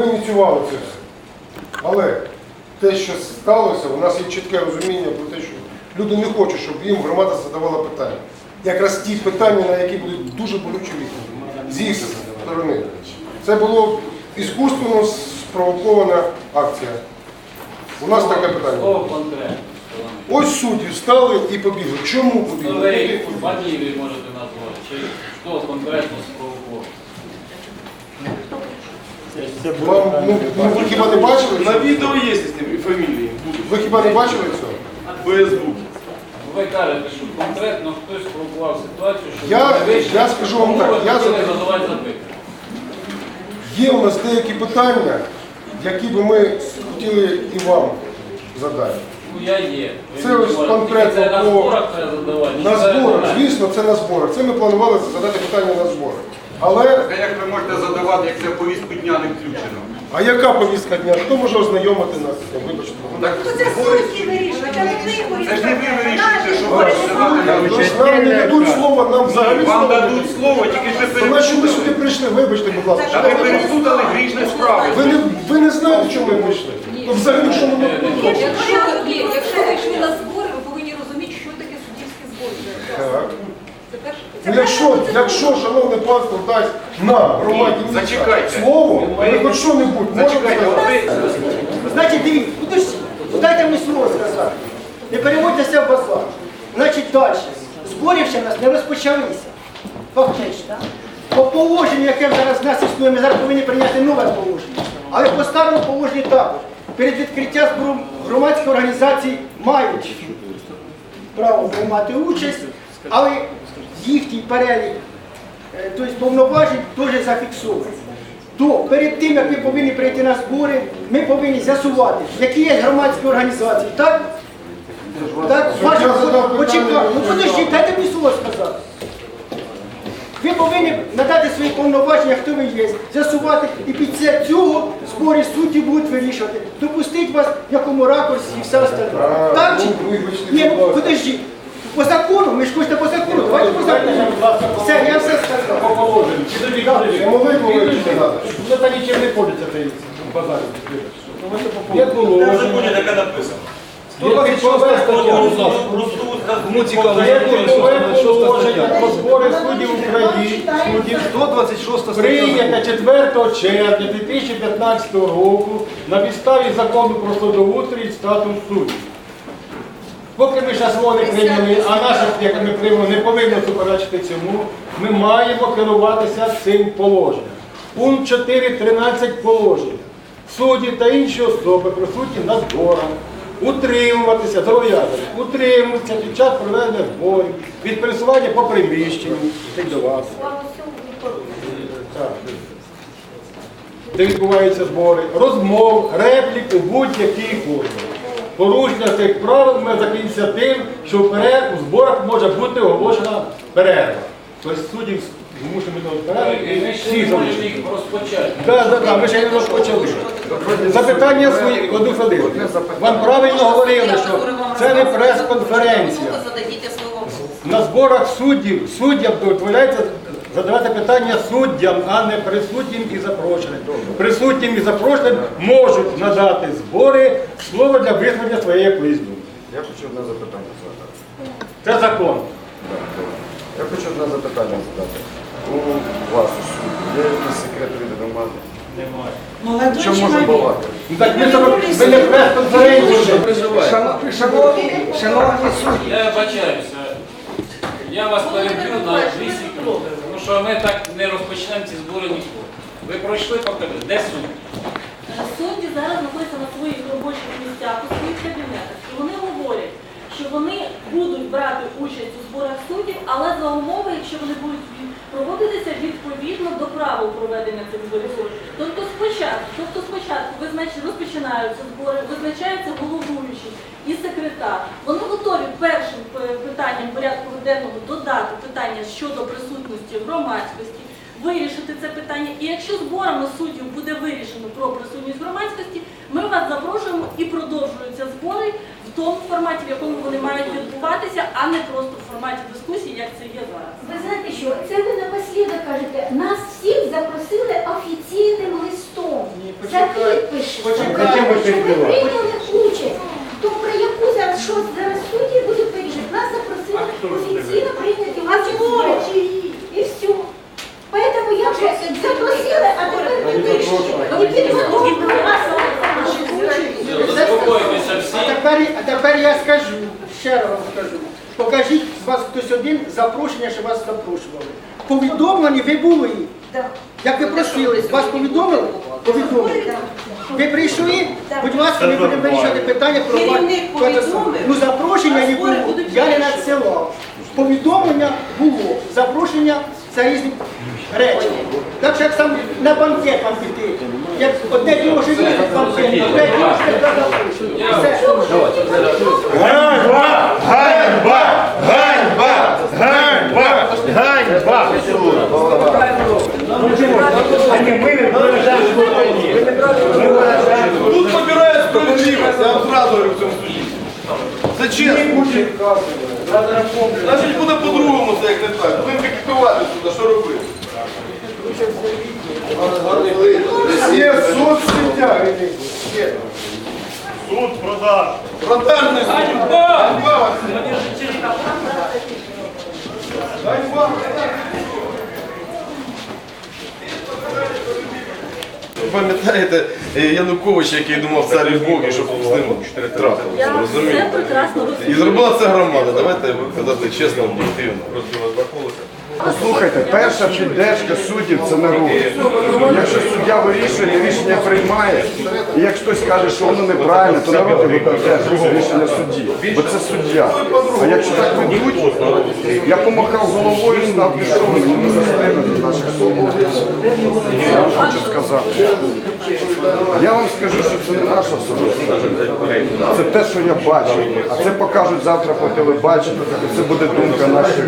ми ініціювали це все. Але те, що сталося, у нас є чітке розуміння про те, що люди не хочуть, щоб їм громада задавала питання. Якраз ті питання, на які будуть дуже болючі відповіді з їх сторони. Це було іскусственно спровокована акція. У нас таке питання. Ось судді встали і побігли. Чому побігли? Ви можете назвати, чи хто конкретно спровокував? Вам, ну, ну, ви хіба не бачили? На цього? відео є з ним і фамілії. Ви хіба не бачили цього? В Фейсбуці. Ви кажете, що конкретно хтось спровокував ситуацію, що Я- ви вийшли, я скажу вам так, ви я хотіли за- задавати запитання. Є у нас деякі питання, які би ми хотіли і вам задати. Ну я є. Ви Це не ось говорите. конкретно Це на по- зборах треба задавати. На чи це зборах, звісно, це на зборах. Це ми планували задати питання на зборах. Але, Та як ви можете задавати, як це в повістку дня не включено? а яка повістка дня? Хто може ознайомити нас? Вибачте. Так, Це судді вирішують, а не ви Це ж не ви вирішуєте, що хочете задати нам. Не дадуть слова, нам взагалі Вам слова не дадуть слово, тільки ж ви То на що ми сюди перепутали. прийшли? Вибачте, будь ласка. Ви перепутали грішні справи. Ви не, ви не знаєте, чому ми прийшли? То взагалі що ми? Якщо, якщо ви йшли на збори, ви повинні розуміти, що таке суддівські збори. Так. Ну, якщо, якщо, шановне панство, дасть нам, громаді Зачекайте. слово, ми хоч що-небудь можемо Зачекайте, от сказати. ви Значить, дивіться, подожди, дайте мені слово сказати. Не переводьтеся в базар. Значить, далі. Зборів ще нас не розпочалися. Фактично. По положенню, яке зараз в нас існує, ми зараз повинні прийняти нове положення. Але по старому положенню також. Перед відкриттям збору громадські організації мають право приймати участь, але їхній перелік е, тобто повноважень теж зафіксований. То перед тим, як ми повинні прийти на збори, ми повинні з'ясувати, які є громадські організації. Так? Так, я Ваша- задав почекай, питання, ну ви подождіть, дайте мені слово сказати. Ви повинні надати свої повноваження, хто ви є, з'ясувати, і після цього збори судді будуть вирішувати, допустить вас в якому ракурсі і все остальне. Так чи? Ні, ну подождіть. По закону, ми ж хочете по закону, давайте по закону. Все, я все сказав. Самовик ви сказати. Ну это ничем не пользуется, это базар. Є положення. таке написано. 126. Кому цікаво, є положення про збори суддів України, суддів 126 прийнята 4 червня 2015 року на підставі закону про судоустрій і статус суддів. Поки ми зараз його не прийняли, а наше, як ми приймемо, не повинно суперечити цьому, ми маємо керуватися цим положенням. Пункт 4.13 положення. Судді та інші особи присутні на зборах, утримуватися, зобов'язані, утримуватися під час проведення зборів, від пересування по приміщенню, до вас. Де відбуваються збори, розмов, реплік у будь-якій формі. Порушення цих правил ми закінчиться тим, що в у зборах може бути оголошена перерва. Тобто судді змушені до перерви і всі розпочати. Так, так, так, ми ще не розпочали. Запитання свої, одну хвилину. Вам правильно говорили, що це не прес-конференція. На зборах суддів суддям дозволяється задавати питання суддям, а не присутнім і запрошеним. Присутнім і запрошеним можуть надати збори слово для висловлення своєї висловлення. Я хочу одне запитання задати. Це закон. Я хочу одне запитання задати. У вас у суді є якийсь секрет від громади? Немає. Що можна балакати? Ну так ми це- ми не прес-конференція. Шановні, шановні судді, Я вибачаюся. Я вас переб'ю на 2 секунди. Що ми так не розпочнемо ці збори ніколи. Ви пройшли покажете, де суд? Судді зараз знаходяться на своїх робочих місцях, у своїх кабінетах. І вони говорять, що вони будуть брати участь у зборах суддів, але за умови, якщо вони будуть проводитися відповідно до правил проведення цих зборів. Тобто спочатку, тобто спочатку визнач- розпочинаються збори, визначається головуючий і секретар. Вони готові першим питанням порядку денного додати питання щодо присутності громадськості, вирішити це питання. І якщо зборами суддів буде вирішено про присутність громадськості, ми вас запрошуємо і продовжуються збори в тому форматі, в якому вони мають відбуватися, а не просто в форматі дискусії, як це є зараз. Ви знаєте що, це ви напослідок кажете, нас Що ви перебиваєте. прийняли участь. То про яку зараз, що зараз судді будуть вирішити? Нас запросили офіційно прийняти вас збори. І все. Поэтому я вже запросила, а тепер ми вийшли. І підготовили вас. Заспокойтеся всі. А тепер, а тепер я скажу, ще раз вам скажу. Покажіть з вас хтось один запрошення, що вас запрошували. Повідомлені ви були. Як ви просили, вас повідомили? Повідомили. Ви прийшли, будь ласка, ми будемо вирішувати питання про вас. Ну запрошення не було, я не надсилав. Повідомлення було, запрошення це різні речі. Так що як сам на банкет вам піти, як одне діло що є банкет, одне діло що запрошення. Все. Ганьба! Ганьба! Ганьба! Ганьба! Ганьба! Тут побирають справедливість, я вам зразу говорю в цьому суді. Це чесно. Значить буде по-другому це як не так. Будемо пікетувати сюди, що робити? Є соцсетях. Є. Суд продаж. Фронтальний суд. Ганьба! Ганьба! Пам'ятаєте Янукович, Януковича, який думав цар і Бог, і щоб з ним трапилося, розумієте? І зробила це громада, давайте казати чесно, об'єктивно. Послухайте, перша піддержка суддів це народ. Якщо суддя вирішує, рішення приймає, і як хтось каже, що воно неправильно, то народ його піддержує, рішення судді. Бо це суддя. А якщо так ведуть, я помахав головою, став пішов, мені не застигнути наших суддів. Я вам хочу сказати. Я вам скажу, що це не наша особиста. Це те, що я бачу. А це покажуть завтра по телебаченню, це буде думка наших.